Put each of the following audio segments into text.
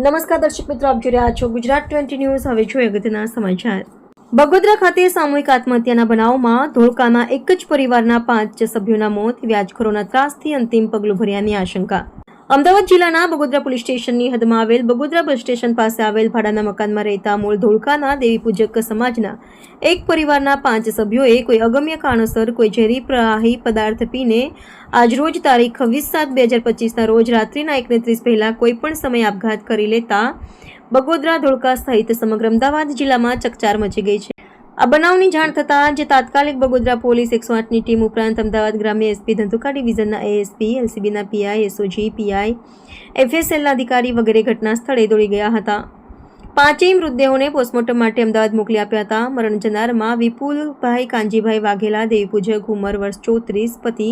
નમસ્કાર દર્શક મિત્રો, આપ જોઈ રહ્યા છો ગુજરાત ટ્વેન્ટી ન્યૂઝ. હવે જોઈએ અગત્યના સમાચાર. બગોદરા ખાતે સામૂહિક આત્મહત્યાના બનાવમાં ધોળકાના એક જ પરિવારના પાંચ સભ્યોના મોત, વ્યાજખોરોના ત્રાસથી અંતિમ પગલું ભર્યાની આશંકા. અમદાવાદ જિલ્લાના બગોદરા પોલીસ સ્ટેશનની હદમાં આવેલ બગોદરા બસ સ્ટેશન પાસે આવેલ ભાડાના મકાનમાં રહેતા મૂળ ધોળકાના દેવી પૂજક સમાજના એક પરિવારના પાંચ સભ્યોએ કોઈ અગમ્ય કારણોસર કોઈ ઝેરી પ્રવાહી પદાર્થ પીને આજરોજ તારીખ વીસ સાત બે હજાર પચીસના રોજ રાત્રિના એકને ત્રીસ પહેલાં કોઈપણ સમયે આપઘાત કરી લેતા બગોદરા ધોળકા સહિત સમગ્ર અમદાવાદ જિલ્લામાં ચકચાર મચી ગઈ છે. આ બનાવની જાણ થતાં જે તાત્કાલિક બગોદરા પોલીસ એકસો આઠની ટીમ ઉપરાંત અમદાવાદ ગ્રામ્ય એસપી ધંધુકા ડિવિઝનના એએસપી એલસીબીના પીઆઈ એસઓજી પીઆઈ એફએસએલના અધિકારી વગેરે ઘટના સ્થળે દોડી ગયા હતા. પાંચેય મૃતદેહોને પોસ્ટમોર્ટમ માટે અમદાવાદ મોકલી આપ્યા હતા. મરણ જનારમાં વિપુલભાઈ કાંજીભાઈ વાઘેલા, દેવીપૂજક ઉંમર વર્ષ ચોત્રીસ, પતિ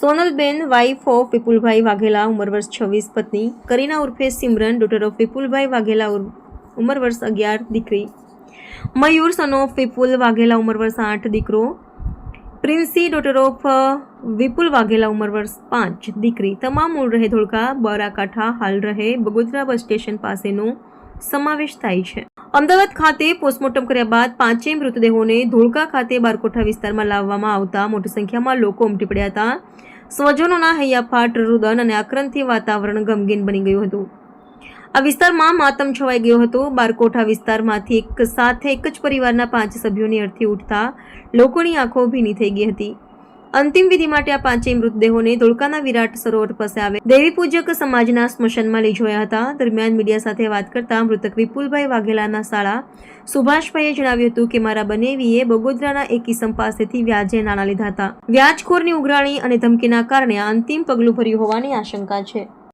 સોનલબેન વાઇફ ઓફ વિપુલભાઈ વાઘેલા, ઉંમર વર્ષ છવ્વીસ, પત્ની કરીના ઉર્ફે સિમરન ડોટર ઓફ વિપુલભાઈ વાઘેલા ઉંમર વર્ષ અગિયાર, દીકરી મયુર સન ઓફ વિપુલ વાઘેલા ઉંમર વર્ષ આઠ દીકરો. પ્રિન્સી ડોટર ઓફ વિપુલ વાઘેલા ઉંમર વર્ષ પાંચ દીકરી. તમામ મૂળ રહે ધોળકા, બરાકાંઠા, હાલ રહે બગોદરા બસ સ્ટેશન પાસેનો સમાવેશ થાય છે. અમદાવાદ ખાતે પોસ્ટમોર્ટમ કર્યા બાદ પાંચેય મૃતદેહોને ધોળકા ખાતે બારકોઠા વિસ્તારમાં લાવવામાં આવતા મોટી સંખ્યામાં લોકો ઉમટી પડ્યા હતા. સ્વજનોના હૈયાફાટ, રુદન અને આક્રંદથી વાતાવરણ ગમગીન બની ગયું હતું. આ વિસ્તારમાં માતમ છવાઈ ગયો હતો. બારકોઠા વિસ્તારમાંથી એક સાથે એક જ પરિવારના પાંચ સભ્યોની અર્થી ઉઠતા લોકોની આંખો ભીની થઈ ગઈ હતી. અંતિમ વિધિ માટે આ પાંચેય મૃતદેહોને ધોળકાના વિરાટ સરોવર પાસે આવે દેવી પૂજક સમાજના સ્મશાનમાં લઈ જોયા હતા. દરમિયાન મીડિયા સાથે વાત કરતા મૃતક વિપુલભાઈ વાઘેલાના શાળા સુભાષભાઈએ જણાવ્યું હતું કે, મારા બનેવીએ બગોદરાના એક કિસમ પાસેથી વ્યાજે નાણાં લીધા હતા. વ્યાજખોરની ઉઘરાણી અને ધમકીના કારણે અંતિમ પગલું ભર્યું હોવાની આશંકા છે.